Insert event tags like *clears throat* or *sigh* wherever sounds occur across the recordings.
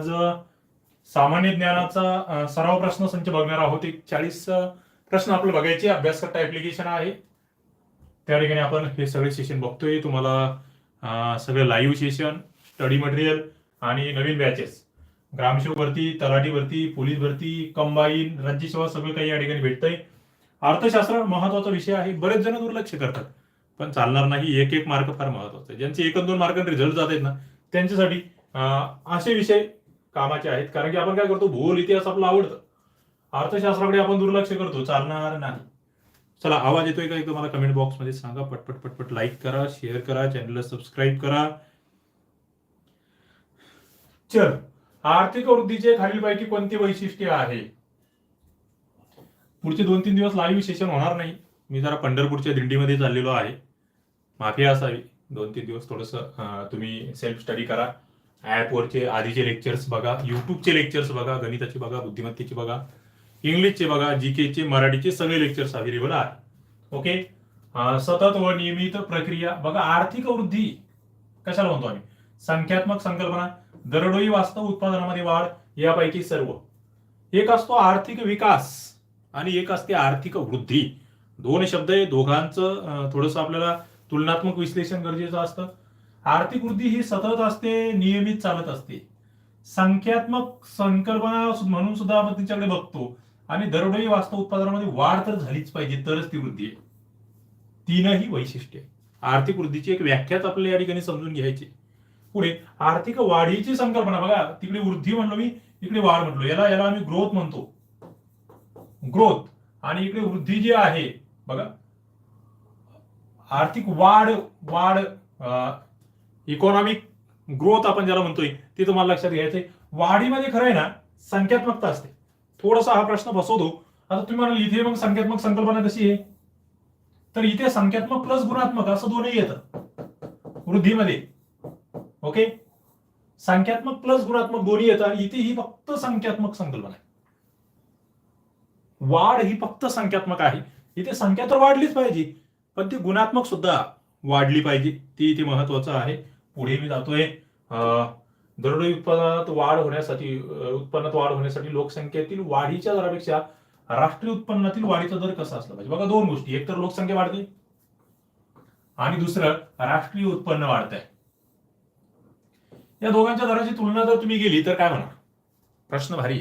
आज सामान्य ज्ञानाचा सराव प्रश्न संच बघणार आहोत. एक चाळीस प्रश्न आपलं बघायचे. अभ्यास करता ऍप्लिकेशन आहे. त्या ठिकाणी आपण हे सगळे सेशन बघतोय. तुम्हाला सगळं सगळे लाईव्ह सेशन स्टडी मटेरियल आणि नवीन बॅचेस ग्रामसेवक भरती तलाठी भरती पोलीस भरती कंबाईन राज्यसेवा सगळं काही या ठिकाणी भेटतंय. अर्थशास्त्र महत्त्वाचा विषय आहे. बरेच जण दुर्लक्ष करतात. पण चालणार नाही. एक एक मार्क फार महत्त्वाचा आहे. ज्यांचे एक दोन मार्क रिझल्ट जात आहेत ना त्यांच्यासाठी असे विषय कामाचे आहेत. कारण की आपण काय करतो भूगोल इतिहास आपला आवडतं. अर्थशास्त्राकडे आपण दुर्लक्ष करतो चालणार नाही. चला आवाज येतोय का एकदा मला कमेंट बॉक्समध्ये सांगा. पटपट पटपट लाईक करा शेअर करा चॅनलला सबस्क्राईब करा. चल आर्थिक वृद्धीचे खालीलपैकी कोणती वैशिष्ट्य आहे? पुढचे दोन तीन दिवस लाईव्ह सेशन होणार नाही. मी जरा पंढरपूरच्या दिंडीमध्ये चाललेलो आहे. माफी असावी. दोन तीन दिवस थोडस तुम्ही सेल्फ स्टडी करा. ॲपवरचे आधीचे लेक्चर्स बघा युट्यूबचे लेक्चर्स बघा गणिताचे बघा बुद्धिमत्तेचे बघा इंग्लिशचे बघा जी केचे मराठीचे सगळे लेक्चर्स अवेलेबल आहेत. ओके सतत व नियमित प्रक्रिया. बघा आर्थिक वृद्धी कशाला म्हणतो आम्ही? संख्यात्मक संकल्पना. दरडोई वास्तव उत्पादनामध्ये वाढ यापैकी सर्व. एक असतो आर्थिक विकास आणि एक असते आर्थिक वृद्धी. दोन शब्द आहे दोघांचं थोडस आपल्याला तुलनात्मक विश्लेषण गरजेचं असतं. आर्थिक वृद्धी ही सतत असते नियमित चालत असते. संख्यात्मक संकल्पना म्हणून सुद्धा आपण तिच्याकडे बघतो. आणि दरडोई वास्तव उत्पादनामध्ये वाढ तर झालीच पाहिजे तरच ती वृद्धी आहे. तीनही वैशिष्ट्ये आर्थिक वृद्धीची एक व्याख्याच आपल्याला या ठिकाणी समजून घ्यायची पुढे आर्थिक वाढीची संकल्पना. बघा तिकडे वृद्धी म्हणलो मी इकडे वाढ म्हटलो याला याला आम्ही ग्रोथ म्हणतो. ग्रोथ आणि इकडे वृद्धी जी आहे बघा. आर्थिक वाढ वाढ इकॉनॉमिक ग्रोथ आपण ज्याला म्हणतोय ते तुम्हाला लक्षात घ्यायचंय. वाढीमध्ये खरं आहे ना संख्यात्मकता असते. थोडासा हा प्रश्न बसवतो. आता तुम्ही म्हणाल इथे मग संख्यात्मक संकल्पना कशी आहे? तर इथे संख्यात्मक प्लस गुणात्मक असं दोन्ही येतं. वृद्धीमध्ये. ओके संख्यात्मक प्लस गुणात्मक दोन्ही येतात इथे ही फक्त संख्यात्मक संकल्पना आहे. वाढ ही फक्त संख्यात्मक आहे. इथे संख्या तर वाढलीच पाहिजे पण ती गुणात्मक सुद्धा वाढली पाहिजे. ती इथे महत्वाचं आहे. पुढे मी जातोय दरडोई उत्पादनात वाढ होण्यासाठी उत्पन्नात वाढ होण्यासाठी लोकसंख्येतील वाढीच्या दरापेक्षा राष्ट्रीय उत्पन्नातील वाढीचा दर कसा असला पाहिजे? बघा दोन गोष्टी. एक तर लोकसंख्या वाढते आणि दुसरं राष्ट्रीय उत्पन्न वाढत आहे या दोघांच्या दराची तुलना जर तुम्ही गेली तर काय म्हणा प्रश्न भारी.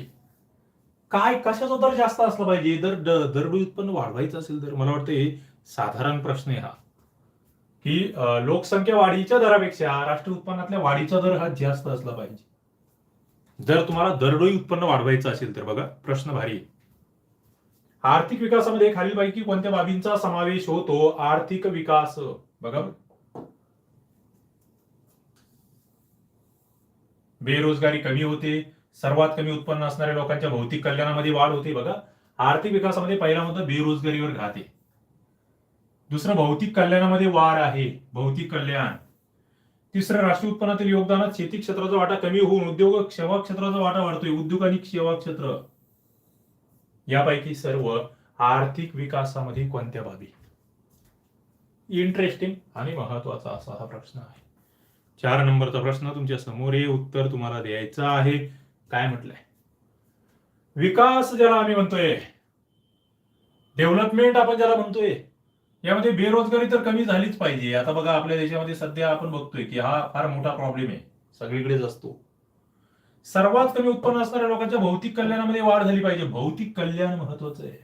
काय कशाचा दर जास्त असला पाहिजे? जर दरडोई उत्पन्न वाढवायचं असेल तर मला वाटतं साधारण प्रश्न आहे हा. की लोकसंख्या वाढीच्या दरापेक्षा राष्ट्रीय उत्पन्नातल्या वाढीचा दर हा जास्त असला पाहिजे. जर तुम्हाला दरडोई उत्पन्न वाढवायचं असेल तर बघा प्रश्न भारी आहे. आर्थिक विकासामध्ये खालीलपैकी कोणत्या बाबींचा समावेश होतो? आर्थिक विकास. बघा. बेरोजगारी कमी होते सर्वात कमी उत्पन्न असणाऱ्या लोकांच्या भौतिक कल्याणामध्ये वाढ होते बघा. आर्थिक विकासामध्ये पहिला मुद्दा बेरोजगारीवर घाते दुसरं भौतिक कल्याणामध्ये वाढ आहे. भौतिक कल्याण. तिसरं राष्ट्रीय उत्पन्नातील योगदानात शेती क्षेत्राचा वाटा कमी होऊन उद्योग सेवा क्षेत्राचा वाटा वाढतोय. उद्योग आणि सेवा क्षेत्र. यापैकी सर्व आर्थिक विकासामध्ये कोणत्या बाबी? इंटरेस्टिंग आणि महत्त्वाचा असा हा प्रश्न आहे. चार नंबरचा प्रश्न तुमच्यासमोर हे उत्तर तुम्हाला द्यायचं आहे. काय म्हटलंय? विकास ज्याला आम्ही म्हणतोय डेव्हलपमेंट आपण ज्याला म्हणतोय यामध्ये बेरोजगारी तर कमी झालीच पाहिजे. आता बघा आपल्या देशामध्ये सध्या आपण बघतोय की हा फार मोठा प्रॉब्लेम आहे. सगळीकडेच असतो. सर्वात कमी उत्पन्न असणाऱ्या लोकांच्या भौतिक कल्याणामध्ये वाढ झाली पाहिजे. भौतिक कल्याण महत्वाचं आहे.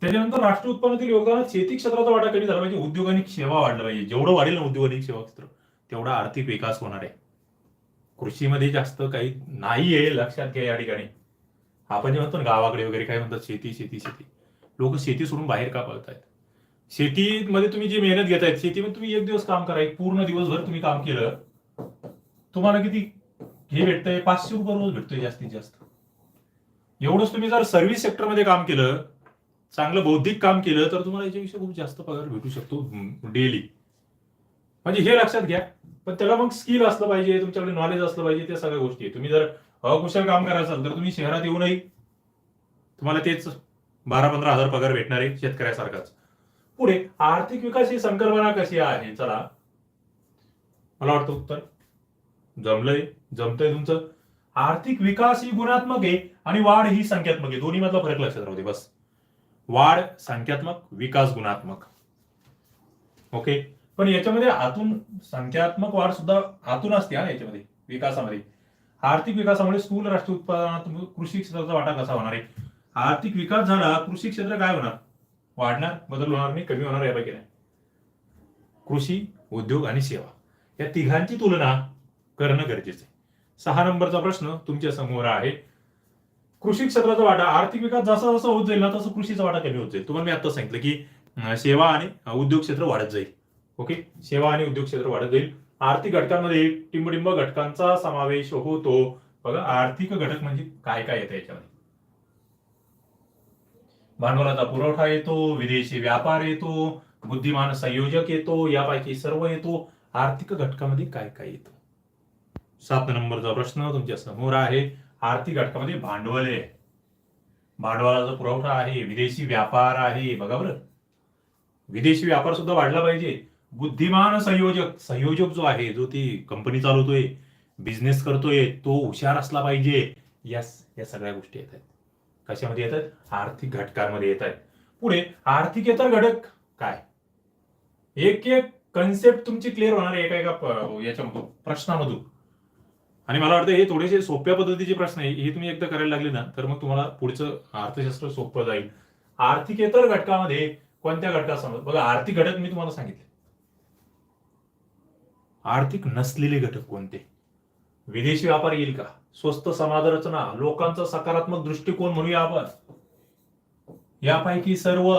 त्याच्यानंतर राष्ट्रीय उत्पन्नातील योगदानात शेती क्षेत्राचा वाटा कमी झाला पाहिजे. उद्योग आणि सेवा वाढला पाहिजे. जेवढं वाढेल ना उद्योग आणि सेवा क्षेत्र तेवढा आर्थिक विकास होणार आहे. कृषीमध्ये जास्त काही नाही आहे लक्षात घ्या या ठिकाणी. आपण जे म्हणतो ना गावाकडे वगैरे काय म्हणतात शेती शेती शेती. लोक शेती सोडून बाहेर का पळतायत? शेतीमध्ये तुम्ही जी मेहनत घेतायत शेतीमध्ये तुम्ही एक दिवस काम करा एक पूर्ण दिवसभर तुम्ही काम केलं तुम्हाला किती हे भेटतंय? पाचशे रुपये रोज भेटतोय जास्तीत जास्त. एवढंच तुम्ही जर सर्व्हिस सेक्टरमध्ये काम केलं चांगलं बौद्धिक काम केलं तर तुम्हाला याच्याविषयी खूप जास्त पगार भेटू शकतो डेली म्हणजे हे लक्षात घ्या. पण त्याला मग स्किल असलं पाहिजे तुमच्याकडे नॉलेज असलं पाहिजे त्या सगळ्या गोष्टी. तुम्ही जर अकुशल काम करायचं असाल तर तुम्ही शहरात येऊनही तुम्हाला तेच बारा पंधरा हजार पगार भेटणार आहे शेतकऱ्यासारखाच. पुढे आर्थिक विकास ही संकल्पना कशी आहे? चला. मला वाटतं उत्तर. जमलंय. जमतंय तुमचं. आर्थिक विकास ही गुणात्मक आहे आणि वाढ ही संख्यात्मक आहे. दोन्ही मधला फरक लक्षात राहू दे बस. वाढ संख्यात्मक विकास गुणात्मक. ओके? पण याच्यामध्ये आतून संख्यात्मक वाढ सुद्धा आतून असते हा याच्यामध्ये विकासामध्ये. आर्थिक विकासामुळे स्थूल राष्ट्रीय उत्पादनात कृषी क्षेत्राचा वाटा कसा होणार आहे? आर्थिक विकास झाला कृषी क्षेत्र काय होणार? वाढणार बदल होणार नाही कमी होणार यापैकी नाही. कृषी उद्योग आणि सेवा. या तिघांची तुलना करणं गरजेचं आहे. सहा नंबरचा प्रश्न तुमच्यासमोर आहे. कृषी क्षेत्राचा वाटा आर्थिक विकास जसा जसा होत जाईल ना तसं कृषीचा वाटा कमी होत जाईल. तुम्हाला मी आता सांगितलं की सेवा आणि उद्योग क्षेत्र वाढत जाईल. ओके? सेवा आणि उद्योग क्षेत्र वाढत जाईल. आर्थिक घटकांमध्ये टिंबडिंब घटकांचा समावेश होतो. बघा आर्थिक घटक म्हणजे काय काय येतं याच्यामध्ये? भांडवलाचा पुरवठा येतो विदेशी व्यापार येतो बुद्धिमान संयोजक येतो यापैकी सर्व येतो आर्थिक घटकामध्ये काय काय येतो? सात नंबरचा प्रश्न तुमच्यासमोर आहे. आर्थिक घटकामध्ये भांडवल आहे. भांडवलाचा पुरवठा आहे विदेशी व्यापार आहे बघा बरं. विदेशी व्यापार सुद्धा वाढला पाहिजे. बुद्धिमान संयोजक संयोजक जो आहे जो ती कंपनी चालवतोय बिझनेस करतोय तो हुशार असला पाहिजे. या या सगळ्या गोष्टी येत आहेत. कशामध्ये येतात? आर्थिक घटकांमध्ये येत आहेत. पुढे आर्थिकेतर घटक काय? एक एक कन्सेप्ट तुमची क्लिअर होणार आहे एका एका याच्यामधून प्रश्नामधून. आणि मला वाटतं हे थोडेसे सोप्या पद्धतीचे प्रश्न आहे. हे तुम्ही एकदा करायला लागले ना तर मग तुम्हाला पुढचं अर्थशास्त्र सोपं जाईल. आर्थिकेतर घटकामध्ये कोणत्या घटकासमोर बघा आर्थिक घटक मी तुम्हाला सांगितले. आर्थिक नसलेले घटक कोणते? विदेशी व्यापार येईल का? स्वस्त समाज रचना लोकांचा सकारात्मक दृष्टिकोन म्हणूया आपण. यापैकी सर्व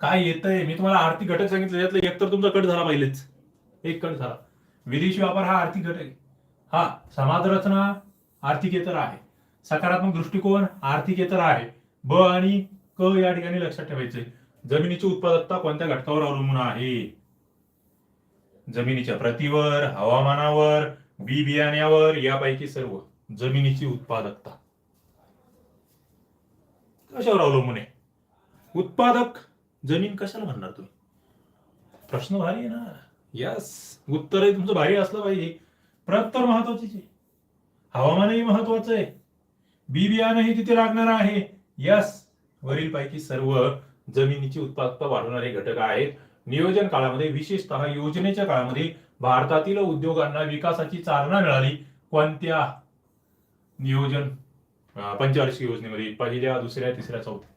काय येतंय? मी तुम्हाला आर्थिक घटक सांगितले यातलं एक तर तुमचा कट झाला पाहिजेच एक कट झाला. विदेशी व्यापार हा आर्थिक घटक हा समाज रचना आर्थिकेतर आहे. सकारात्मक दृष्टिकोन आर्थिकेतर आहे. ब आणि क या ठिकाणी लक्षात ठेवायचंय. जमिनीची उत्पादकता कोणत्या घटकावर अवलंबून आहे? जमिनीच्या प्रतीवर हवामानावर बी बियाण्यावर यापैकी सर्व जमिनीची उत्पादकता. कशावर अवलंबून आहे? उत्पादक जमीन कशाला म्हणणार तुम्ही? प्रश्न भारी आहे ना. यस उत्तर तुमचं भारी असलं पाहिजे. प्रत्तर महत्वाची हवामानही महत्वाचं आहे. बी बियाणंही तिथे लागणार आहे. यस वरील पैकी सर्व जमिनीची उत्पादकता वाढवणारे घटक आहेत. नियोजन काळामध्ये विशेषतः योजनेच्या काळामध्ये भारतातील उद्योगांना विकासाची चालना मिळाली. कोणत्या नियोजन? पंचवार्षिक योजनेमध्ये पहिल्या दुसऱ्या तिसऱ्या चौथ्या.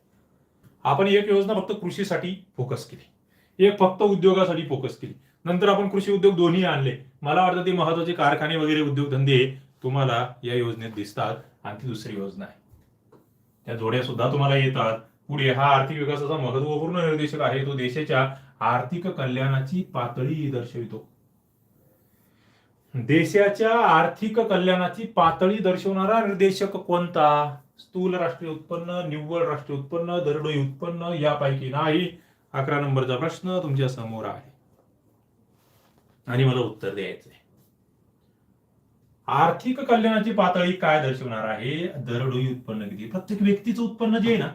आपण एक योजना फक्त कृषीसाठी फोकस केली. एक फक्त उद्योगासाठी फोकस केली. नंतर आपण कृषी उद्योग दोन्ही आणले. मला वाटतं ते महत्त्वाचे कारखाने वगैरे उद्योगधंदे तुम्हाला या योजनेत दिसतात. आणि ती दुसरी योजना आहे. त्या जोड्या सुद्धा तुम्हाला येतात. पुढे हा आर्थिक विकासाचा महत्त्वपूर्ण निर्देशक आहे. तो देशाच्या आर्थिक कल्याणाची पातळी दर्शवितो. देशाच्या आर्थिक कल्याणाची पातळी दर्शवणारा निर्देशक कोणता? स्थूल राष्ट्रीय उत्पन्न निव्वळ राष्ट्रीय उत्पन्न दरडोई उत्पन्न यापैकी नाही. अकरा नंबरचा प्रश्न तुमच्यासमोर आहे. आणि मला उत्तर द्यायचंय. आर्थिक कल्याणाची पातळी काय दर्शवणार आहे? दरडोई उत्पन्न किती? प्रत्येक व्यक्तीचं उत्पन्न जे आहे ना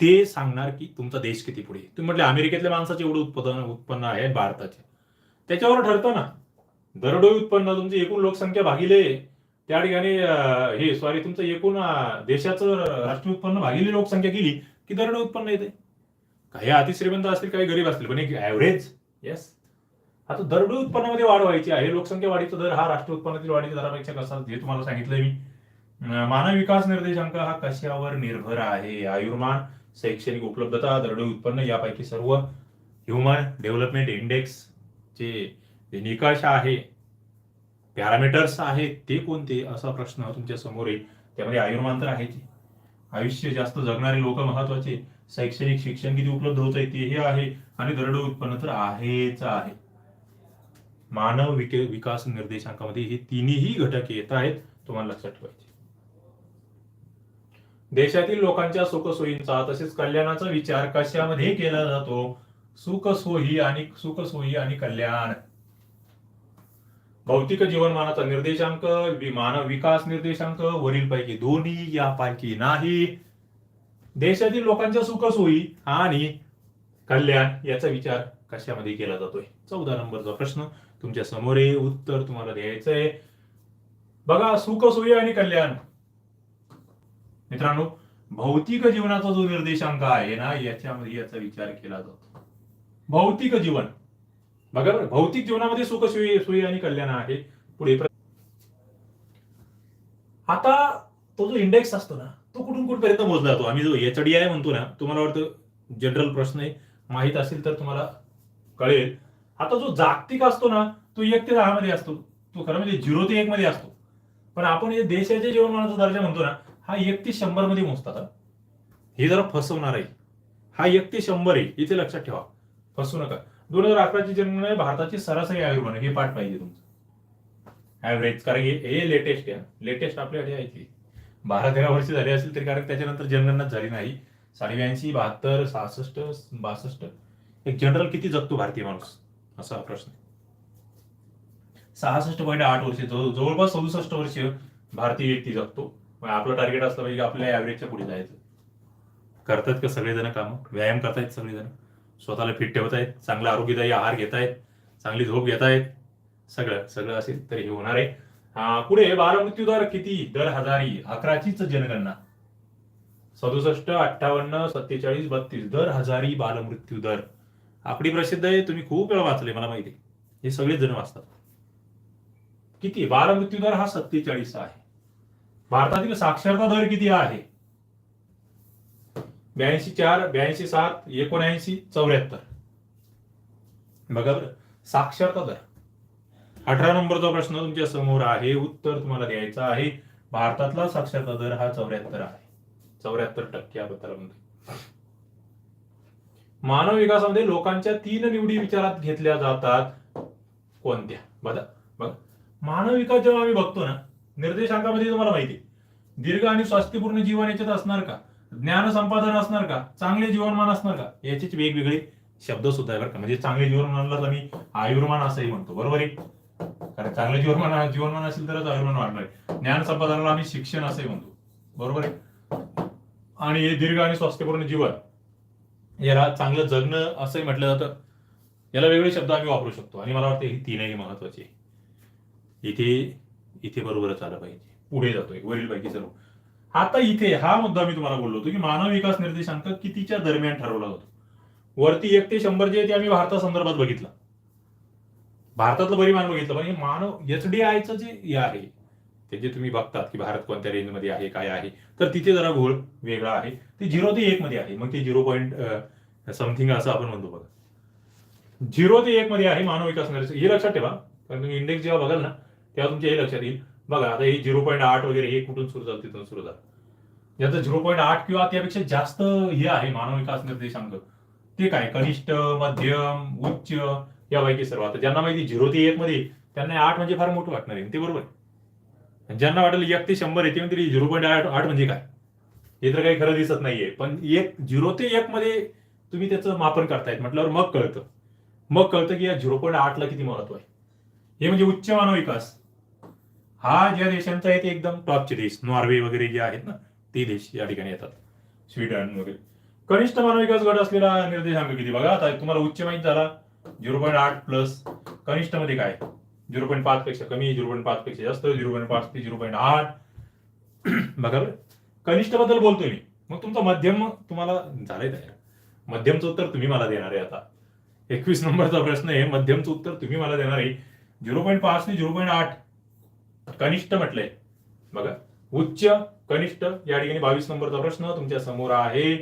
ते सांगणार की तुमचा देश किती पुढे तुम्ही म्हटले अमेरिकेतल्या माणसाचे एवढं उत्पादन उत्पन्न आहे भारताचे. त्याच्यावर ठरतं ना. दरडोई उत्पन्न तुमची एकूण लोकसंख्या भागिले. त्या ठिकाणी हे सॉरी तुमचं एकूण देशाचं राष्ट्रीय उत्पन्न भागिले लोकसंख्या गेली की दरडोई उत्पन्न येते. काही अतिश्रीमंत असतील काही गरीब असतील पण एक ऍव्हरेज येस आता दरडोई उत्पन्नामध्ये वाढ व्हायची आहे. लोकसंख्या वाढीचा दर हा राष्ट्रीय उत्पन्नातील वाढीच्या दरापेक्षा कसा हे तुम्हाला सांगितलंय मी. मानव विकास निर्देशांक हा कशावर निर्भर आहे? आयुर्मान शैक्षणिक उपलब्धता दरडोई उत्पन्न यापैकी सर्व ह्युमन डेव्हलपमेंट इंडेक्स जे निकष आहे पॅरामीटर्स आहेत ते कोणते असा प्रश्न तुमच्यासमोर येईल. त्यामध्ये आयुर्मान तर आहेच. आयुष्य जास्त जगणारे लोक महत्त्वाचे. शैक्षणिक शिक्षण किती उपलब्ध होत आहे तेही आहे आणि दरडोई उत्पन्न तर आहेच आहे. मानव विके विकास निर्देशांकामध्ये हे तिन्ही घटक येत आहेत तुम्हाला लक्षात ठेवायचे. देशातील लोकांच्या सुखसोयींचा तसेच कल्याणाचा विचार कशामध्ये केला जातो? सुखसोयी आणि सुखसोयी आणि कल्याण. भौतिक जीवनमानाचा निर्देशांक मानव विकास निर्देशांक वरील पैकी दोन्ही यापैकी नाही. देशातील लोकांच्या सुखसोयी आणि कल्याण याचा विचार कशामध्ये केला जातोय? चौदा नंबरचा प्रश्न. तुमच्यासमोर आहे उत्तर तुम्हाला द्यायचं आहे बघा सुखसोयी आणि कल्याण. मित्रांनो भौतिक जीवनाचा जो निर्देशांक आहे ना याच्यामध्ये याचा विचार केला जातो. भौतिक जीवन. बघा बरं भौतिक जीवनामध्ये सुख सोयी सोयी आणि कल्याण आहे. पुढे आता तो जो इंडेक्स असतो ना तो कुठून कुठपर्यंत मोजला जातो? आम्ही जो एच डी आय म्हणतो ना तुम्हाला वाटतं जनरल प्रश्न आहे. माहीत असेल तर तुम्हाला कळेल. आता जो जागतिक असतो ना तो एक ते दहा मध्ये असतो. तो खरं म्हणजे झिरो ते एक मध्ये असतो. पण आपण हे देशाच्या जीवनमानाचा दर्जा म्हणतो ना हा एक ते शंभरमध्ये मोजतात हे. जरा फसवणार आहे. हा एक ते शंभर आहे इथे लक्षात ठेवा. फसू नका. दोन हजार अकराची जनगणना भारताची सरासरी आयुर्मान हे पाठ पाहिजे तुमचं. ऍव्हरेज कारण हे- लेटेस्ट आहे. लेटेस्ट आपल्याकडे आहे बारा तेरा वर्ष झाली असेल तरी कारण त्याच्यानंतर जनगणनाच झाली नाही. साडे ब्याऐंशी बहात्तर सहासष्ट बासष्ट. एक जनरल किती जगतो भारतीय माणूस? असा हा प्रश्न सहासष्ट पॉईंट आठ वर्ष जवळ- जवळपास सदुसष्ट वर्ष भारतीय व्यक्ती जगतो. मग आपलं टार्गेट असलं पाहिजे आपल्या ऍव्हरेजच्या पुढे जायचं. करतात का सगळेजण कामं? व्यायाम करतायत सगळेजण. स्वतःला फिट ठेवतायत चांगला आरोग्यदायी आहार घेतायत चांगली झोप घेतायत. सगळं सगळं असेल तर हे होणार आहे. पुढे बालमृत्यू दर किती? दर हजारी. अकराचीच जनगणना. सदुसष्ट अठ्ठावन्न सत्तेचाळीस बत्तीस. दर हजारी बालमृत्यू दर. आकडी प्रसिद्ध आहे तुम्ही खूप वेळा वाचले मला माहिती हे सगळेच जण वाचतात. किती? बालमृत्यू दर हा सत्तेचाळीस आहे. भारतातील साक्षरता दर किती आहे? ब्याऐंशी चार ब्याऐंशी सात एकोणऐंशी चौऱ्याहत्तर. बघा बरं साक्षरता दर. अठरा नंबरचा प्रश्न तुमच्यासमोर आहे उत्तर तुम्हाला द्यायचं आहे भारतातला साक्षरता दर हा चौऱ्याहत्तर आहे. चौऱ्याहत्तर टक्के मानव विकासामध्ये लोकांच्या तीन निवडी विचारात घेतल्या जातात. कोणत्या? बघा बघा. मानव विकास जेव्हा आम्ही बघतो ना निर्देशांकामध्ये तुम्हाला माहिती आहे, दीर्घ आणि स्वास्थ्यपूर्ण जीवन याच्यात असणार का? ज्ञान संपादन असणार का? चांगले जीवनमान असणार का? याचेच वेगवेगळे शब्द सुद्धा आहे बरं का. म्हणजे चांगले जीवनमानालाच आम्ही आयुर्मान असंही म्हणतो. बरोबर आहे? कारण चांगले जीवनमान जीवनमान असेल तरच आयुर्मान वाढणार आहे. ज्ञान संपादनाला आम्ही शिक्षण असंही म्हणतो. बरोबर आहे? आणि हे दीर्घ आणि स्वास्थ्यपूर्ण जीवन याला चांगलं जगणं असंही म्हटलं जातं. याला वेगळे शब्द आम्ही वापरू शकतो. आणि मला वाटतं ही तीनही महत्वाची इथे इथे बरोबरच आलं पाहिजे. पुढे जातोय वरील पैकी सर्व आता इथे हा मुद्दा मी तुम्हाला बोललो होतो की मानव विकास निर्देशांक कितीच्या दरम्यान ठरवला जातो? वरती एक ते शंभर जे आहे ते आम्ही भारतासंदर्भात बघितलं. भारतातलं परिमाण बघितलं पण हे मानव एच डी आयचं जे हे आहे ते जे तुम्ही बघतात की भारत कोणत्या रेंजमध्ये आहे काय आहे तर तिथे जरा घोळ वेगळा आहे. ते झिरो ते एक मध्ये आहे. मग ते झिरो पॉईंट समथिंग असं आपण म्हणतो बघा. झिरो ते एक मध्ये आहे मानव विकास निर्देश हे लक्षात ठेवा कारण तुम्ही इंडेक्स जेव्हा बघाल ना तेव्हा तुमच्या हे लक्षात येईल. बघा आता हे झिरो पॉईंट आठ वगैरे हे कुठून सुरू झालं तिथून सुरू झालं. याचं झिरो पॉईंट आठ किंवा त्यापेक्षा जास्त हे आहे मानव विकास निर्देशांक. ते काय? कनिष्ठ मध्यम उच्च यापैकी सर्व. आता ज्यांना माहिती झिरो ते एक मध्ये त्यांना आठ म्हणजे फार मोठं वाटणार आहे. ते बरोबर आहे. आणि ज्यांना वाटेल एक ते शंभर आहे ते झिरो पॉईंट आठ आठ म्हणजे काय? हे तर काही खरं दिसत नाहीये. पण एक झिरो ते एक मध्ये तुम्ही त्याचं मापन करतायत म्हटल्यावर मग कळतं. मग कळतं की या झिरो पॉईंट आठला किती महत्त्व आहे. हे म्हणजे उच्च मानव विकास. हा ज्या देशांचा आहे ते एकदम टॉपचे देश. नॉर्वे वगैरे जे आहेत ना ते देश या ठिकाणी येतात. स्वीडन वगैरे. कनिष्ठ मानविकास गट असलेला निर्देशांक किती बघा. आता तुम्हाला उच्च माहीत झाला झिरो पॉईंट आठ प्लस कनिष्ठमध्ये काय? झिरो पॉईंट पाच पेक्षा कमी झिरो पॉईंट पाच पेक्षा जास्त झिरो पॉईंट पाच ते झिरो पॉईंट आठ. *clears throat* बघा बरं. कनिष्ठबद्दल बोलतोय मी. मग तुमचं मध्यम तुम्हाला झालंय तयार. मध्यमचं उत्तर तुम्ही मला देणार आहे आता. एकवीस नंबरचा प्रश्न आहे. मध्यमचं उत्तर तुम्ही मला देणार आहे. झिरो पॉईंट पाच ते झिरो पॉईंट आठ. कनिष्ठ म्हटलंय बघा उच्च कनिष्ठ या ठिकाणी बावीस नंबरचा प्रश्न तुमच्यासमोर आहे.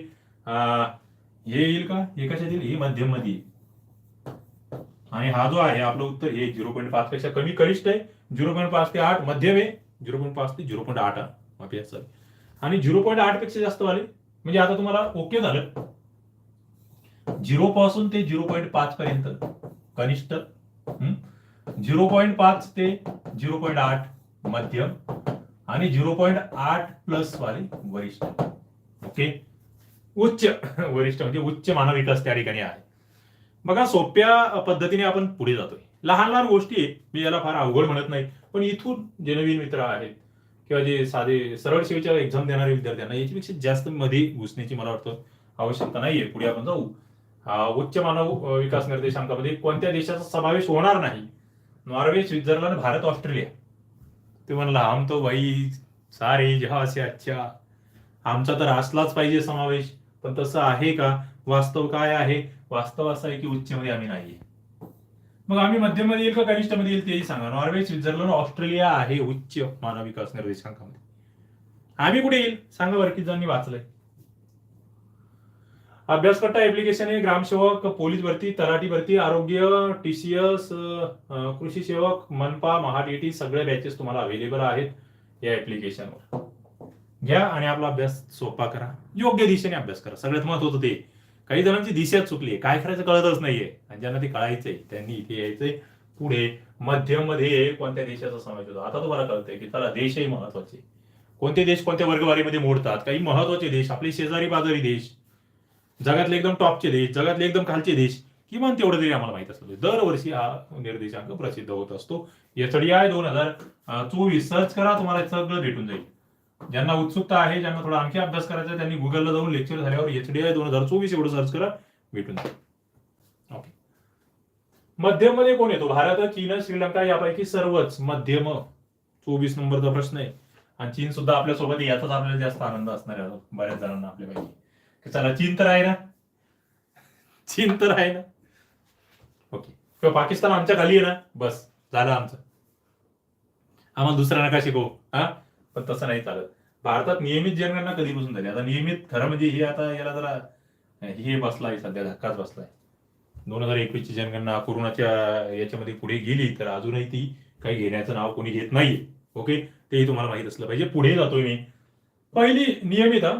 येईल का? हे कशात येईल? हे मध्यममध्ये आणि हा जो आहे आपलं उत्तर हे झिरो पॉईंट पाच पेक्षा कमी कनिष्ठ आहे. झिरो पॉईंट पाच ते आठ मध्यम आहे. झिरो पॉईंट पाच ते झिरो पॉईंट आठ माफी सॉरी आणि झिरो पॉईंट आठपेक्षा जास्त वाले. म्हणजे आता तुम्हाला ओके झालं. झिरो पासून ते झिरो पॉईंट पाच पर्यंत कनिष्ठ झिरो पॉईंट पाच ते झिरो पॉईंट आठ मध्यम आणि झिरो पॉईंट आठ प्लस वाले वरिष्ठ. ओके? उच्च वरिष्ठ म्हणजे उच्च मानव विकास त्या ठिकाणी आहे. बघा सोप्या पद्धतीने आपण पुढे जातोय. लहान लहान गोष्टी आहेत मी याला फार अवघड म्हणत नाही पण इथून जे नवीन मित्र आहेत किंवा जे साधे सरळ सेवेच्या एक्झाम देणारे विद्यार्थ्यांना याच्यापेक्षा जास्त मध्ये घुसण्याची मला वाटतं आवश्यकता नाहीये. पुढे आपण जाऊ. उच्च मानव विकास निर्देशांकामध्ये कोणत्या देशाचा समावेश होणार नाही? Norway Switzerland Bharat Australia. ते म्हणला आम तो भाई सारे जहासे अच्छा. आमचा तर असलाच पाहिजे समावेश पण तसं आहे का? वास्तव काय आहे? वास्तव असं आहे की उच्चमध्ये आम्ही नाहीये. मग आम्ही मध्यमध्ये येईल का कनिष्ठमध्ये येईल तेही सांगा. नॉर्वे स्वित्झर्लंड ऑस्ट्रेलिया आहे उच्च मानव विकास निर्देशांकामध्ये. आम्ही कुठे येईल? सांगा बरं की जणांनी वाचलंय. अभ्यासकर्ता ऍप्लिकेशन आहे ग्रामसेवक पोलीस भरती तलाठी भरती आरोग्य टीसीएस कृषी सेवक मनपा महाडीटी सगळे बॅचेस तुम्हाला अवेलेबल आहेत या ऍप्लिकेशनवर घ्या आणि आपला अभ्यास सोपा करा. योग्य दिशेने अभ्यास करा. सगळ्यात महत्वाचं ते. काही जणांची दिशा चुकली काय करायचं कळतच नाहीये. आणि ज्यांना ते कळायचंय त्यांनी इथे यायचंय. पुढे मध्यममध्ये कोणत्या देशाचा समावेश होतो? आता तुम्हाला कळतंय की त्याला देशही महत्त्वाचे. कोणते देश कोणत्या वर्गवारीमध्ये मोडतात? काही महत्त्वाचे देश. आपले शेजारी बाजारी देश. जगातले एकदम टॉपचे देश जगातले एकदम खालचे देश किमान तेवढं तरी आम्हाला माहीत असतं. दरवर्षी हा निर्देशांक प्रसिद्ध होत असतो. एचडीआय दोन हजार चोवीस सर्च करा तुम्हाला सगळं भेटून जाईल. ज्यांना उत्सुकता आहे ज्यांना थोडा आणखी अभ्यास करायचा त्यांनी गुगलला जाऊन लेक्चर झाल्यावर एचडीआय दोन हजार चोवीस एवढं सर्च करा भेटून जाईल. ओके मध्यममध्ये कोण येतो? भारत चीन श्रीलंका यापैकी सर्वच मध्यम. चोवीस नंबरचा प्रश्न आहे. आणि चीन सुद्धा आपल्यासोबत याचाच आपल्याला जास्त आनंद असणार आहे बऱ्याच जणांना आपल्यापैकी. चला चीन तर आहे ना चीन तर आहे ना ओके किंवा पाकिस्तान आमच्या खाली आहे ना बस झालं आमचं आम्हाला दुसऱ्या नका शिकवू हा पण तसं नाही चालत भारतात नियमित जनगणना कधीपासून झाली आता नियमित खरं म्हणजे हे आता याला जरा हे बसलाय सध्या धक्काच बसलाय दोन हजार एकवीस ची जनगणना कोरोनाच्या याच्यामध्ये पुढे गेली तर अजूनही ती काही घेण्याचं नाव कोणी घेत नाहीये ओके तेही तुम्हाला माहीत असलं पाहिजे पुढे जातोय मी पहिली नियमित हा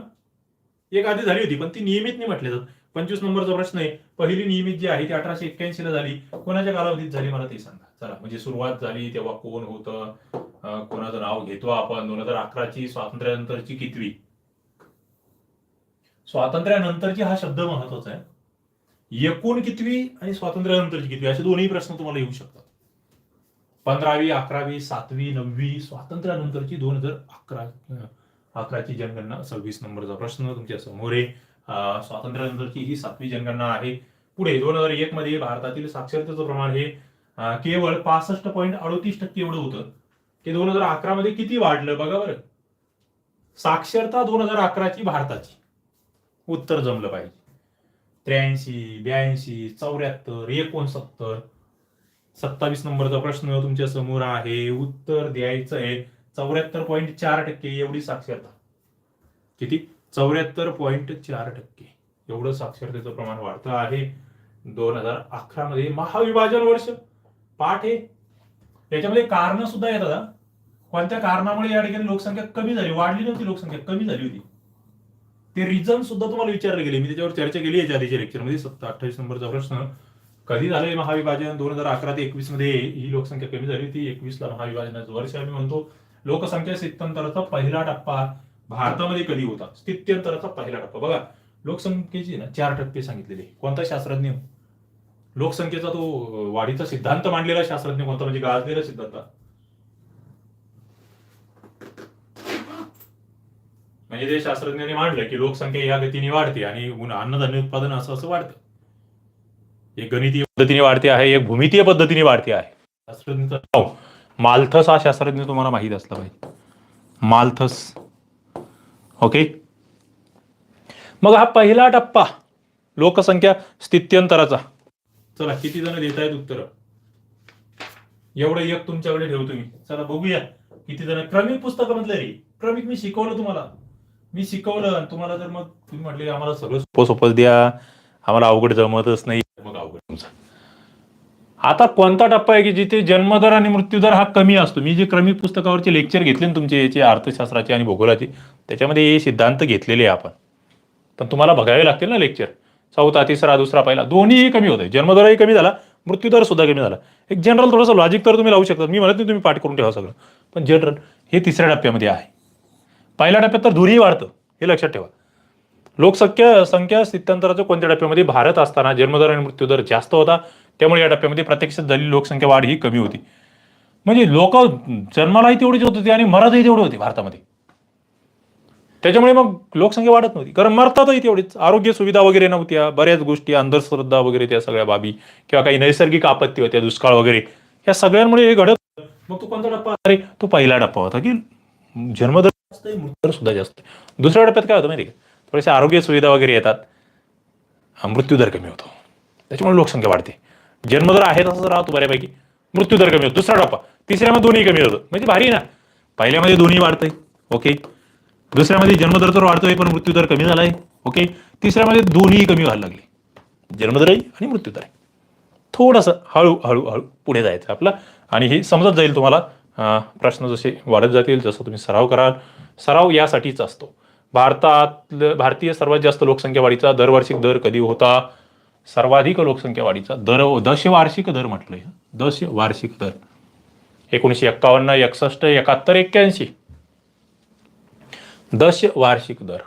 एक आधी झाली होती पण ती नियमित नाही म्हटले जात. पंचवीस नंबरचा प्रश्न आहे. पहिली नियमित जी आहे ती अठराशे एक्क्याऐंशी ला झाली. कोणाच्या कालावधीत झाली मला ते सांगा. चला म्हणजे सुरुवात झाली तेव्हा कोण होतं? कोणाचं नाव घेतो आपण? दोन हजार अकराची स्वातंत्र्यानंतरची कितवी? स्वातंत्र्यानंतरची हा शब्द महत्त्वाचा आहे. एकूण कितवी आणि स्वातंत्र्यानंतरची कितवी? असे दोन्ही प्रश्न तुम्हाला येऊ शकतात. पंधरावी अकरावी सातवी नववी स्वातंत्र्यानंतरची दोन हजार अकरा अकराची जनगणना सव्वीस नंबरचा प्रश्न तुमच्यासमोर आहे स्वातंत्र्यानंतरची ही सातवी जनगणना आहे. पुढे दोन हजार एक मध्ये भारतातील साक्षरतेचं प्रमाण हे केवळ पासष्ट पॉईंट अडोतीस टक्के एवढं होतं. ते दोन हजार अकरा मध्ये किती वाढलं बघा बरं? साक्षरता दोन हजार अकराची भारताची. उत्तर जमलं पाहिजे. त्र्याऐंशी ब्याऐंशी चौऱ्याहत्तर एकोणसत्तर. सत्तावीस नंबरचा प्रश्न तुमच्यासमोर आहे. उत्तर द्यायचं आहे. चौऱ्याहत्तर पॉईंट चार टक्के एवढी साक्षरता. किती? चौऱ्याहत्तर पॉईंट चार टक्के. एवढं साक्षरतेचं प्रमाण वाढतं आहे. दोन हजार अकरा मध्ये महाविभाजन वर्ष. पाठ आहे याच्यामध्ये कारण सुद्धा येतात कोणत्या कारणामुळे या ठिकाणी लोकसंख्या कमी झाली? वाढली नव्हती लोकसंख्या कमी झाली होती. ते रिझन सुद्धा तुम्हाला विचारले गेले. मी त्याच्यावर चर्चा केली याच्या आधीच्या लेक्चरमध्ये सत्ता अठ्ठावीस नंबरचा प्रश्न. कधी झालंय महाविभाजन? दोन हजार अकरा ते एकवीसमध्ये ही लोकसंख्या कमी झाली होती. एकवीस ला महाविभाजनाचं वर्ष आम्ही म्हणतो. लोकसंख्या स्थित्यंतराचा पहिला टप्पा भारतामध्ये कधी होता? स्थित्यंतराचा पहिला टप्पा. बघा लोकसंख्येची ना चार टप्पे सांगितलेले. कोणता शास्त्रज्ञ? लोकसंख्येचा तो वाढीचा सिद्धांत मांडलेला शास्त्रज्ञ कोणता? म्हणजे गाजलेला सिद्धांत. म्हणजे ते शास्त्रज्ञांनी मांडलं की लोकसंख्या या गतीने वाढते आणि अन्नधान्य उत्पादन असं असं वाढतं. एक गणितीय पद्धतीने वाढते आहे एक भूमितीय पद्धतीने वाढते आहे. शास्त्रज्ञाचं नाव मालथस हा शास्त्रज्ञ तुम्हाला माहीत असला पाहिजे. मालथस. ओके? मग हा पहिला टप्पा लोकसंख्या स्थित्यंतराचा. चला किती जण देत आहेत उत्तर? एवढं एक तुमच्याकडे ठेवतो मी. चला बघूया किती जण. क्रमिक पुस्तकामधलं रे. क्रमिक मी शिकवलं तुम्हाला. मी शिकवलं आणि तुम्हाला जर मग तुम्ही म्हटले आम्हाला सगळं सोपं सोपं द्या. आम्हाला अवघड जमतच नाही. आता कोणता टप्पा आहे की जिथे जन्मदर आणि मृत्यूदर हा कमी असतो? मी जे क्रमिक पुस्तकावरचे लेक्चर घेतले ना तुमचे याचे अर्थशास्त्राचे आणि भूगोलाचे त्याच्यामध्ये हे सिद्धांत घेतलेले आहे आपण. पण तुम्हाला बघावे लागतील ना लेक्चर. चौथा तिसरा दुसरा पहिला दोन्हीही कमी होते जन्मदरही कमी झाला मृत्यूदर सुद्धा कमी झाला. एक जनरल थोडंसं लॉजिक तर तुम्ही लावू शकता. मी म्हणत नाही तुम्ही पाठ करून ठेवा सगळं. पण जनरल हे तिसऱ्या टप्प्यामध्ये आहे. पहिल्या टप्प्यात तर दोन्ही वाढतं हे लक्षात ठेवा. लोकसंख्या संख्या स्थित्यंतराच्या कोणत्या टप्प्यामध्ये? भारत असताना जन्मदर आणि मृत्यूदर जास्त होता. त्यामुळे या टप्प्यामध्ये प्रत्यक्षात झालेली लोकसंख्या वाढ ही कमी होती. म्हणजे लोक जन्मालाही तेवढीच होत होती आणि मरतही तेवढी होती भारतामध्ये. त्याच्यामुळे मग लोकसंख्या वाढत नव्हती. कारण मरतातही तेवढीच. आरोग्य सुविधा वगैरे नव्हत्या. बऱ्याच गोष्टी अंधश्रद्धा वगैरे त्या सगळ्या बाबी किंवा काही नैसर्गिक आपत्ती होत्या दुष्काळ वगैरे. या सगळ्यांमुळे हे घडत मग तो कोणता टप्पा अरे तो पहिला टप्पा होता की जन्मदर जास्त मृत्यूदर सुद्धा जास्त दुसऱ्या टप्प्यात काय होतं माहिती का? थोडेसे आरोग्य सुविधा वगैरे येतात. मृत्यूदर कमी होतो. त्याच्यामुळे लोकसंख्या वाढते. जन्मदर आहे तसंच राहतो बऱ्यापैकी. मृत्यूदर कमी होतो. दुसरा टप्पा. तिसऱ्यामध्ये दोन्ही कमी होतं. म्हणजे भारी ना. पहिल्यामध्ये दोन्ही वाढतंय. ओके. दुसऱ्यामध्ये जन्मदर तर वाढतोय पण मृत्यूदर कमी झालाय. ओके. तिसऱ्यामध्ये दोन्ही कमी व्हायला लागले. जन्मदरही आणि मृत्यूदर थोडंसं हळू हळू हळू पुढे जायचं आपला. आणि हे समजत जाईल तुम्हाला. प्रश्न जसे वाढत जातील जसं तुम्ही सराव कराल. सराव यासाठीच असतो. भारतात भारतीय सर्वात जास्त लोकसंख्या वाढीचा दरवार्षिक दर कधी होता? सर्वाधिक लोकसंख्या वाढीचा दर दशवार्षिक दर म्हटलंय. दश वार्षिक दर. एकोणीसशे एक्कावन्न एकसष्ट एकाहत्तर एक्क्याऐंशी. दश वार्षिक दर.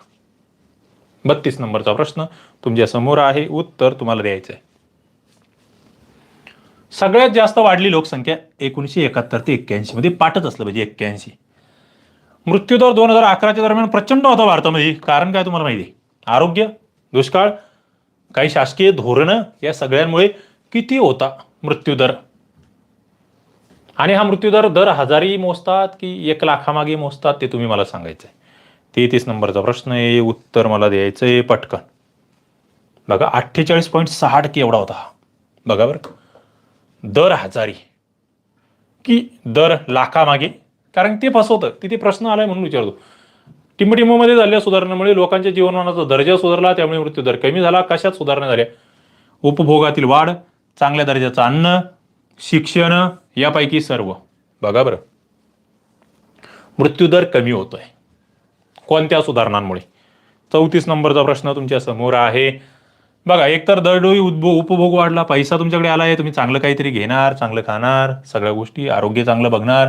बत्तीस नंबरचा प्रश्न. तुमच्यासमोर आहे उत्तर तुम्हाला द्यायचं आहे सगळ्यात जास्त वाढली लोकसंख्या एकोणीसशे एकाहत्तर ते एक्क्याऐंशी मध्ये पाठच असलं पाहिजे एक्क्याऐंशी. मृत्यूदर दोन हजार अकराच्या दरम्यान प्रचंड होता भारतामध्ये. कारण काय तुम्हाला माहिती आहे? आरोग्य दुष्काळ काही शासकीय धोरणं या सगळ्यांमुळे किती होता मृत्यूदर? आणि हा मृत्यूदर दर हजारी मोजतात की एक लाखामागे मोजतात ते तुम्ही मला सांगायचंय. तेहतीस नंबरचा प्रश्न आहे उत्तर मला द्यायचं आहे पटकन. बघा अठ्ठेचाळीस पॉईंट सहा टक्के एवढा होता हा. बघा बरं. दर हजारी. की दर लाखामागे. कारण ते फसवतं. तिथे प्रश्न आलाय म्हणून विचारतो. टिंबटिंबमध्ये झालेल्या सुधारणामुळे लोकांच्या जीवनमानाचा दर्जा सुधारला त्यामुळे मृत्यूदर कमी झाला. कशात सुधारणा झाल्या उपभोगातील वाढ चांगल्या दर्जाचं अन्न शिक्षण यापैकी सर्व. बघा बरं. मृत्यूदर कमी होतोय. कोणत्या सुधारणांमुळे? चौतीस नंबरचा प्रश्न तुमच्यासमोर आहे. बघा एकतर दरडोई उद्भो उपभोग वाढला पैसा तुमच्याकडे आला आहे तुम्ही चांगलं काहीतरी घेणार चांगलं खाणार सगळ्या गोष्टी आरोग्य चांगलं बघणार.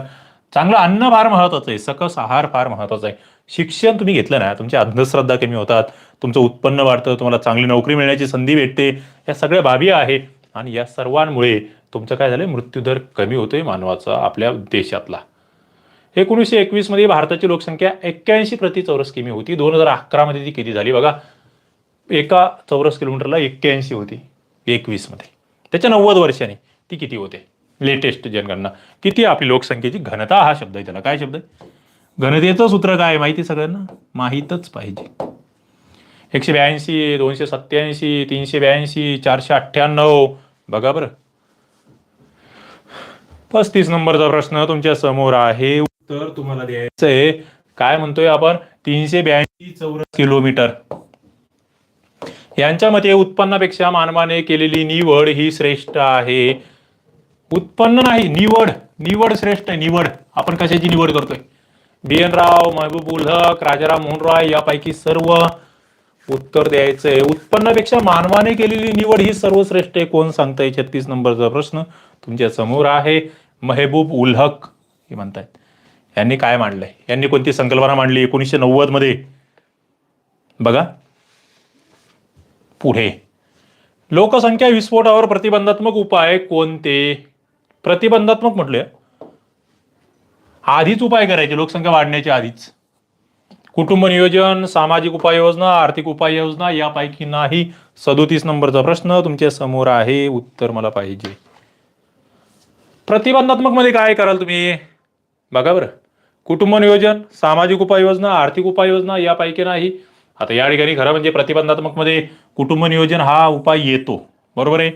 चांगलं अन्न फार महत्वाचं आहे सकस आहार फार महत्त्वाचा आहे. शिक्षण तुम्ही घेतलं ना तुमच्या अंधश्रद्धा कमी होतात तुमचं उत्पन्न वाढतं तुम्हाला चांगली नोकरी मिळण्याची संधी भेटते या सगळ्या बाबी आहे. आणि या सर्वांमुळे तुमचं काय झालं मृत्यूदर कमी होतोय मानवाचा आपल्या देशातला. एकोणीसशे एकवीसमध्ये भारताची लोकसंख्या एक्क्याऐंशी प्रति चौरस किमी होती. दोन हजार अकरा मध्ये ती किती झाली बघा? एका चौरस किलोमीटरला एक्क्याऐंशी होती. एकवीसमध्ये. त्याच्या नव्वद वर्षांनी ती किती होते? लेटेस्ट जनगणना. किती आपली लोकसंख्येची घनता हा शब्द आहे त्याला. काय शब्द आहे? घनतेचं सूत्र काय माहिती सगळ्यांना? माहीतच पाहिजे. एकशे ब्याऐंशी दोनशे सत्याऐंशी तीनशे ब्याऐंशी चारशे अठ्ठ्याण्णव. बघा बरं. पस्तीस नंबरचा प्रश्न तुमच्यासमोर आहे. उत्तर तुम्हाला द्यायचं आहे. काय म्हणतोय आपण? तीनशे ब्याऐंशी चौरस किलोमीटर. यांच्या मते उत्पन्नापेक्षा मानवाने केलेली निवड ही श्रेष्ठ आहे. उत्पन्न नाही निवड. निवड श्रेष्ठ आहे निवड. आपण कशाची निवड करतोय? बी एन राव महबूब उल हक राजाराम मोहन रॉय यापैकी सर्व उत्तर द्यायचंय उत्पन्नापेक्षा मानवाने केलेली निवड ही सर्वश्रेष्ठ आहे. कोण सांगताय? छत्तीस नंबरचा प्रश्न तुमच्यासमोर आहे. मेहबूब उल हक हे म्हणतायत. यांनी काय मांडलंय? यांनी कोणती संकल्पना मांडली? एकोणीसशे नव्वदमध्ये. बघा. पुढे. लोकसंख्या विस्फोटावर प्रतिबंधात्मक उपाय कोणते? प्रतिबंधात्मक म्हटलं आधीच उपाय करायचे लोकसंख्या वाढण्याच्या आधीच. कुटुंब नियोजन सामाजिक उपाययोजना आर्थिक उपाययोजना यापैकी नाही. सदोतीस नंबरचा प्रश्न तुमच्यासमोर आहे उत्तर मला पाहिजे. प्रतिबंधात्मकमध्ये काय कराल तुम्ही? बघा बरं. कुटुंब नियोजन सामाजिक उपाययोजना आर्थिक उपाययोजना यापैकी नाही. आता या ठिकाणी खरं म्हणजे प्रतिबंधात्मकमध्ये कुटुंब नियोजन हा उपाय येतो. बरोबर आहे?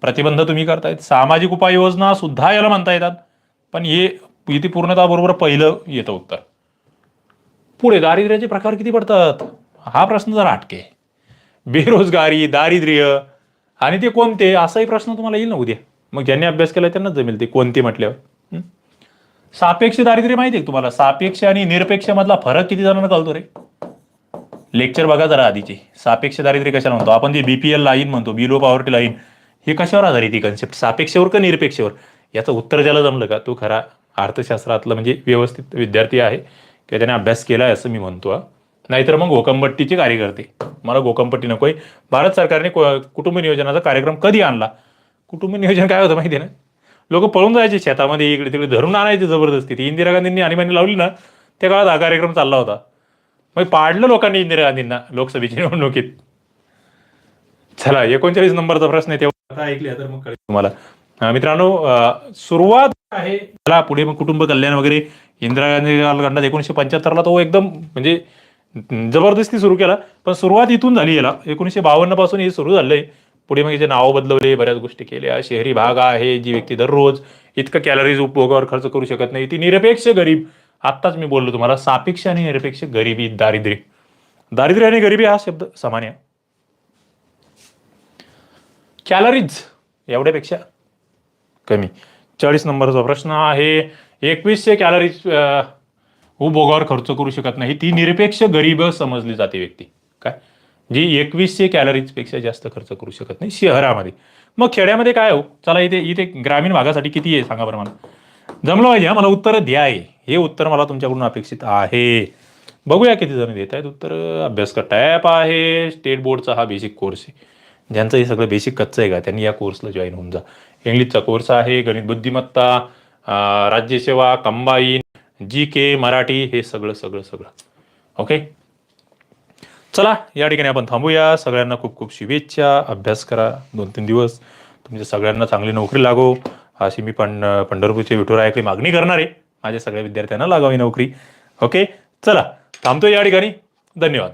प्रतिबंध तुम्ही करतायत. सामाजिक उपाययोजना सुद्धा याला म्हणता येतात. पण हे इथे पूर्णतः बरोबर पहिलं येतं उत्तर. पुढे दारिद्र्याचे प्रकार किती पडतात? हा प्रश्न जरा अटके. बेरोजगारी दारिद्र्य आणि ते कोणते? असाही प्रश्न तुम्हाला येईल ना उद्या. मग ज्यांनी अभ्यास केला त्यांना जमेल ते कोणते म्हटल्यावर. सापेक्ष दारिद्र्य माहिती आहे तुम्हाला? सापेक्ष आणि निरपेक्ष मधला फरक किती जणांना कळतो रे? लेक्चर बघा जरा आधीचे. सापेक्ष दारिद्र्य कशाला म्हणतो? आपण जे बीपीएल लाईन म्हणतो बिलो पॉवर्टी लाईन हे कशावर आधारित ही कन्सेप्ट सापेक्षवर का निरपेक्षवर? याचं उत्तर ज्याला जमलं का? तो खरा अर्थशास्त्रातलं म्हणजे व्यवस्थित विद्यार्थी आहे किंवा त्याने अभ्यास केला आहे असं मी म्हणतो नाहीतर मग घोकंपट्टीचे कार्यकर्ते मला घोकंपट्टी नकोय. भारत सरकारने कुटुंब नियोजनाचा कार्यक्रम कधी आणला? कुटुंब नियोजन काय होतं माहिती ना? लोक पळून जायचे शेतामध्ये इकडे तिकडे धरून आणायचे जबरदस्ती. ती इंदिरा गांधींनी आणीबाणी लावली ना त्या काळात हा कार्यक्रम चालला होता. मग पाडलं लोकांनी इंदिरा गांधींना लोकसभेच्या निवडणुकीत. चला एकोणचाळीस नंबरचा प्रश्न आहे तेव्हा कथा तर मग कळेल तुम्हाला. मित्रांनो सुरुवात आहे. त्याला पुढे मग कुटुंब कल्याण वगैरे इंदिरा गांधी कालखंडात एकोणीसशे पंच्याहत्तरला तो एकदम म्हणजे जबरदस्ती सुरू केला पण सुरुवात इथून झाली याला. एकोणीशे बावन्नपासून हे सुरू झालंय. पुढे मग याचे नाव बदलवले बऱ्याच गोष्टी केल्या. शहरी भाग आहे जी व्यक्ती दररोज इतकं कॅलरीज उपभोगावर खर्च करू शकत नाही ती निरपेक्ष गरीब. आत्ताच मी बोललो तुम्हाला सापेक्ष आणि निरपेक्ष गरिबी दारिद्र्य. दारिद्र्य आणि गरिबी हा शब्द समान आहे. कॅलरीज एवढ्यापेक्षा कमी. चाळीस नंबरचा प्रश्न आहे. एकवीसशे कॅलरीज उपभोगावर खर्च करू शकत नाही. ती निरपेक्ष गरीब समजली जाते व्यक्ती. काय? जी एकवीसशे कॅलरीजपेक्षा जास्त खर्च करू शकत नाही शहरामध्ये. मग खेड्यामध्ये काय हो? चला इथे इथे ग्रामीण भागासाठी किती आहे? सांगा बरं मला. जमलं पाहिजे हा, मला उत्तर द्या आहे हे उत्तर मला तुमच्याकडून अपेक्षित आहे. बघूया किती जण देत आहेत. उत्तर अभ्यास का टॅप आहे. स्टेट बोर्डचा हा बेसिक कोर्स आहे. ज्यांचं हे सगळं बेसिक कच्चं आहे का? त्यांनी या कोर्सला जॉईन होऊन जा. इंग्लिशचा कोर्स आहे गणित बुद्धिमत्ता राज्यसेवा कंबाईन जी के मराठी हे सगळं सगळं सगळं. ओके चला या ठिकाणी आपण थांबूया. सगळ्यांना खूप खूप शुभेच्छा. अभ्यास करा दोन तीन दिवस. तुमच्या सगळ्यांना चांगली नोकरी लागो. अशी मी पण पंढरपूरच्या विठुरायाकडे मागणी करणार आहे माझ्या सगळ्या विद्यार्थ्यांना लागावी नोकरी. ओके चला थांबतो या ठिकाणी. धन्यवाद.